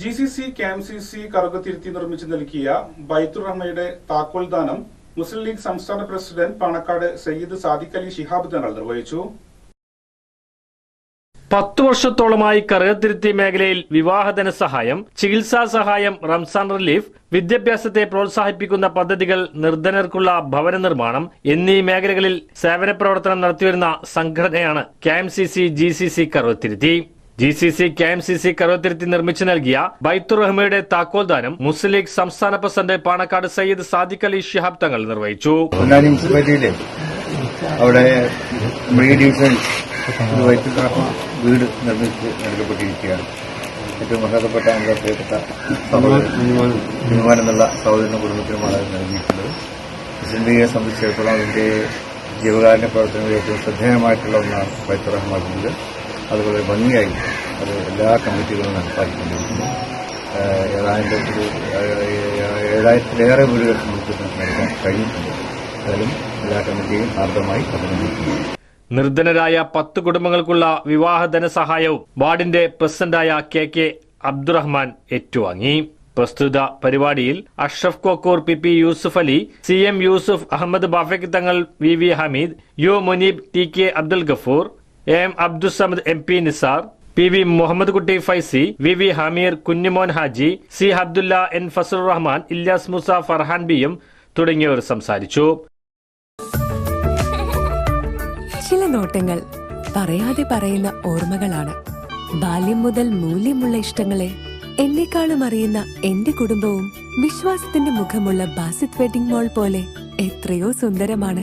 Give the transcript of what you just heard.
G C C K M C C Karukathiruthi നിർമ്മിച്ചു നൽകിയ ബൈത്തുർ റഹ്മയുടെ താക്കോൽദാനം മുസ്ലിം ലീഗ് സംസ്ഥാന പ്രസിഡന്റ് പാണക്കാട് സയ്യിദ് സാദിഖ് അലി ഷിഹാബ് തങ്ങൾ നിർവഹിച്ചു. പത്തു വർഷത്തോളമായി കറുകത്തിരുത്തി മേഖലയിൽ വിവാഹധന സഹായം ചികിത്സാ സഹായം റംസാൻ റിലീഫ് വിദ്യാഭ്യാസത്തെ പ്രോത്സാഹിപ്പിക്കുന്ന പദ്ധതികൾ നിർധനർക്കുള്ള ഭവന നിർമ്മാണം എന്നീ മേഖലകളിൽ സേവന പ്രവർത്തനം നടത്തിവരുന്ന സംഘടനയാണ് K M C C G C C Karukathiruthi. G C C K M C C Karuvathiruthi നിർമ്മിച്ചു നൽകിയ ബൈത്തുറഹ്മയുടെ താക്കോൽദാനം മുസ്ലിം ലീഗ് സംസ്ഥാന പ്രസിഡന്റ് പാണക്കാട് സയ്യിദ് സാദിഖ് അലി ഷിഹാബ് തങ്ങൾ നിർവഹിച്ചു. മുനിസിപ്പാലിറ്റിയിലെ അവിടെ ഡിവിഷൻ വീട് നിർമ്മിച്ച് നൽകപ്പെട്ടിരിക്കുകയാണ്. ഏറ്റവും ഉന്നതപ്പെട്ട നമ്മുടെ പ്രിയപ്പെട്ട വിമാനം എന്നുള്ള സഹോദരനും കുടുംബത്തിനുമാണ് നൽകിയിട്ടുള്ളത്. മുസ്ലിം ലീഗിനെ സംബന്ധിച്ചിടത്തോളം അതിന്റെ ജീവകാരുണ്യ പ്രവർത്തനങ്ങളിൽ ഏറ്റവും ശ്രദ്ധേയമായിട്ടുള്ള ഒന്നാണ് വീട് അതുപോലെ ഭംഗിയായി അത് എല്ലാ കമ്മിറ്റികളും നടപ്പാക്കിക്കൊണ്ടിരിക്കുന്നു. ഏതാണ്ട് ഒരു ഏഴായിരത്തിലേറെ വീടുകൾ നമുക്ക് നൽകാൻ കഴിഞ്ഞിട്ടുണ്ട് അതിലും എല്ലാ കമ്മിറ്റിയും ആർദ്രമായി അഭിനന്ദിക്കുന്നു. നിർധനരായ പത്ത് കുടുംബങ്ങൾക്കുള്ള വിവാഹ ധനസഹായവും വാർഡിന്റെ പ്രസിഡന്റായ കെ കെ അബ്ദുറഹ്മാൻ ഏറ്റുവാങ്ങി. പ്രസ്തുത പരിപാടിയിൽ Ashraf Kokkur P P Yusuf Ali C M Yusuf Ahammed Bafaq Thangal V V Hameed U Muneeb T K Abdul Gafoor A M Abdussamad M P Nisar P V Muhammad Kutty Faizy V V Hameer Kunjumon Haji C Abdulla N Fasal Rahman Ilyas Musa Farhan ബിയും തുടങ്ങിയവർ സംസാരിച്ചു. ചില നോട്ടങ്ങൾ പറയാതെ പറയുന്ന ഓർമ്മകളാണ്. ബാല്യം മുതൽ മൂല്യമുള്ള ഇഷ്ടങ്ങളെ എന്നെക്കാളും അറിയുന്ന എന്റെ കുടുംബവും വിശ്വാസത്തിന്റെ മുഖമുള്ള ബാസിത് വെഡിംഗ് മോൾ പോലെ എത്രയോ സുന്ദരമാണ്.